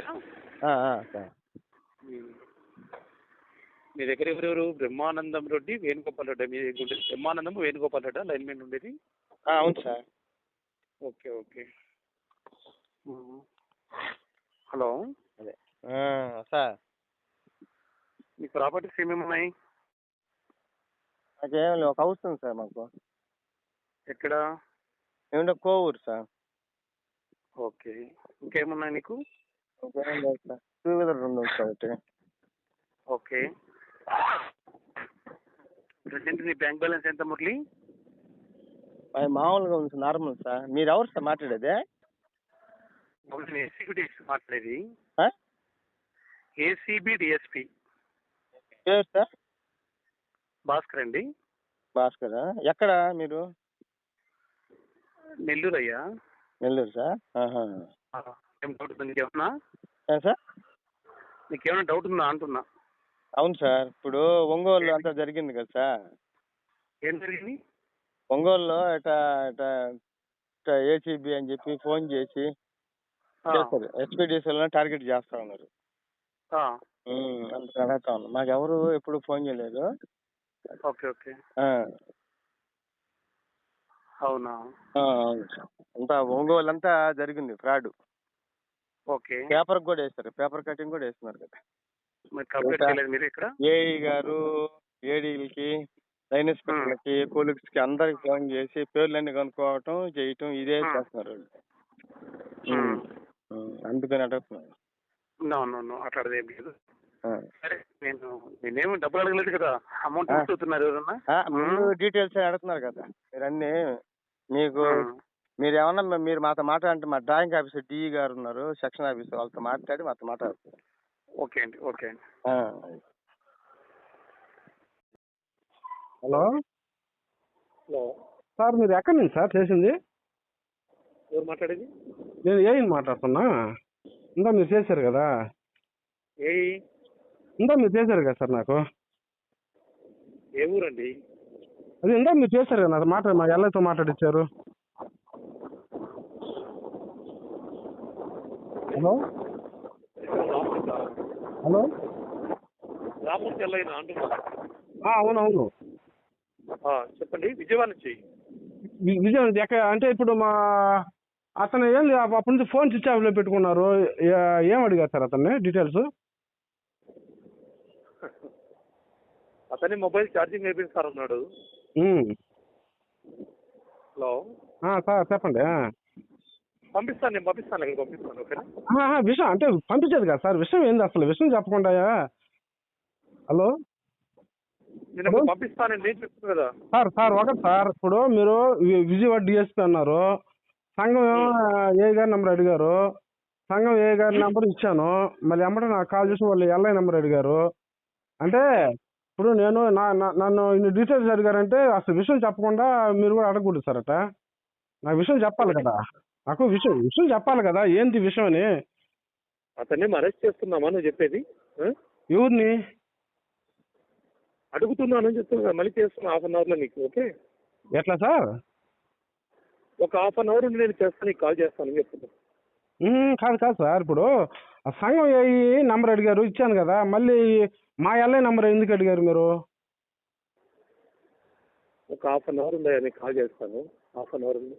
ఓకేనా ఆ, ఆ, సార్. ఉమ్. మీ దగ్గర ఎవరెవరు? బ్రహ్మానందం రెడ్డి వేణుగోపాల్ రెడ్డి మీ దగ్గర ఉండేది బ్రహ్మానందం వేణుగోపాల్ రెడ్డి లైన్మెన్ ఉండేది? ఆ, అవును సార్. Okay okay. హలో. అదే. ఆ, సార్. మీ ప్రాపర్టీస్ ఏమేమి ఉన్నాయి? నాకేం ఒక హౌస్ ఉంది సార్ మాకు. ఎక్కడ? ఏమంటే కోవూరు సార్. ఓకే. ఇంకేమున్నాయి నీకు? ఇంకేం లేదు సార్ టూ వీలర్ ఉంది సార్ ఒకటి. ఓకే. ప్రజెంట్ నీ బ్యాంక్ బ్యాలెన్స్ ఎంత మురళి? అది మామూలుగా ఉంది సార్ నార్మల్ సార్. మీరు ఎవరు సార్ మాట్లాడేది? ఎస్సీబీ మాట్లాడేది. ఆ? ఏసీబీ డిఎస్పి పేరు సార్? భాస్కర్ అండి. భాస్కర్ ఎక్కడ మీరు? నెల్లూరు అయ్యా నెల్లూరు సార్? ఆహా. ఏం డౌట్ ఉందా? నీకేమన్నా? సార్? నీకేమైనా డౌట్ ఉందా? అంటున్నా. అవును సార్. ఇప్పుడు ఒంగోలు అంతా జరిగింది కదా సార్. ఏం జరిగింది? ఒంగోలులో ఏసీబీ అని చెప్పి ఫోన్ చేసి చేస్తారు. ఎస్పీడీసీలో టార్గెట్ చేస్తా ఉన్నారు. అందుకు అడుగుతా ఉన్నా మాకు ఎవరు ఎప్పుడు ఫోన్ చేయలేదు. Okay okay. అవునా? ఆ, అవును సార్. అంతా ఒంగోలు అంతా జరిగింది ఫ్రాడ్. ఓకే. పేపర్ కూడా వేస్తారు. పేపర్ కటింగ్ కూడా వేస్తున్నారు కదా. మరి కంప్లీట్ చేయలేదు మీరు ఇక్కడ? ఏఈ గారు ఏడీలకి లైన్ ఇన్స్పెక్టర్లకి కొలీగ్స్కి అందరికి ఫోన్ చేసి పేర్లన్నీ కనుక్కోవటం చేయటం ఇదే. చేస్తున్నారు వాళ్ళు. అందుకని అడుగుతున్నాను. ఏం లేదు. సరే నేను నేనేమి డబ్బులు అడగలేదు కదా. అమౌంట్. అడుగుతున్నారు ఎవరన్నా? డీటెయిల్స్ అడుగుతున్నారు కదా. మీరు అన్ని మీకు. మీరు ఏమన్నా మీరు మాతో మాట్లాడంటే మా డ్రాయింగ్ ఆఫీసర్ డిఈ గారు ఉన్నారు సెక్షన్ ఆఫీసర్ వాళ్ళతో మాట్లాడి మాతో మాట్లాడుతారు. ఓకే అండి ఓకే అండి. హలో? హలో. సార్ మీరు ఎక్కడి నుంచి సార్ చేసింది? ఎవరు మాట్లాడేది? నేను ఏం మాట్లాడుతున్నా. ఇందా మీరు చేశారు కదా? ఏ ఇందా మీరు చేశారు కదా సార్ నాకు? ఏ ఊరండి? అది ఇందా మీరు చేశారు కదా నాతో మాట మా ఎల్లతో మాట్లాడిచ్చారు. హలో? హలో? రామూర్తి ఎల్లయ్య అంటున్నా? ఆ, అవును అవును ఆ, చెప్పండి విజయవాడ నుంచి. వి- విజయం ఎక్కడ అంటే ఇప్పుడు మా అతను అప్ప- అప్పటి నుంచి ఫోన్ స్విచ్ ఆఫ్లో పెట్టుకున్నారు. ఏ- ఏం అడిగారు సార్ అతన్ని డీటెయిల్స్? అతని మొబైల్ ఛార్జింగ్ అయిపోయింది సార్ అన్నాడు. ఉమ్. హలో? సార్ చెప్పండి. పంపిస్తాను నేను పంపిస్తాను పంపిస్తాను ఓకేనా? విషయం అంటే పంపించేది కదా సార్ విషయం ఏంది అసలు? విషయం చెప్పకుండా హలో? నేను నేను కదా. సార్ సార్ ఒకటి సార్ ఇప్పుడు మీరు విజయవాడ డిఎస్పీ అన్నారు. సంఘం ఏ గారి నెంబర్ అడిగారు? సంఘం ఏ గారి నెంబర్ ఇచ్చాను? మళ్ళీ ఎమ్మటే నాకు కాల్ చేసి వాళ్ళు ఎల్ఐ నెంబర్ అడిగారు. అంటే ఇప్పుడు నేను నా నా- నన్ను ఇన్ని డీటెయిల్స్ అడిగారంటే అసలు విషయం చెప్పకుండా మీరు కూడా అడగకూడదు సార్ అట. నాకు విషయం చెప్పాలి కదా. నాకు విషయం విషయం చెప్పాలి కదా ఏంటి విషయం అని? అతన్ని అరెస్ట్ చేస్తున్నామా నువ్వు చెప్పేది? ఎవరిని? అడుగుతున్నానని చెప్తున్నా మళ్ళీ చేస్తున్నా హాఫ్ అన్ అవర్లో నీకు ఓకే? ఎట్లా సార్? ఒక హాఫ్ అన్ అవర్ నేను చేస్తాను నీకు కాల్ చేస్తాను చెప్తున్నా. కాదు కాదు సార్ ఇప్పుడు సంఘం ఏ నంబర్ అడిగారు ఇచ్చాను కదా మళ్ళీ మా ఎల్ఐ నంబర్ ఎందుకు అడిగారు మీరు? ఒక హాఫ్ అన్ అవర్ ఉందా నీకు కాల్ చేస్తాను హాఫ్ అన్ అవర్ ఉంది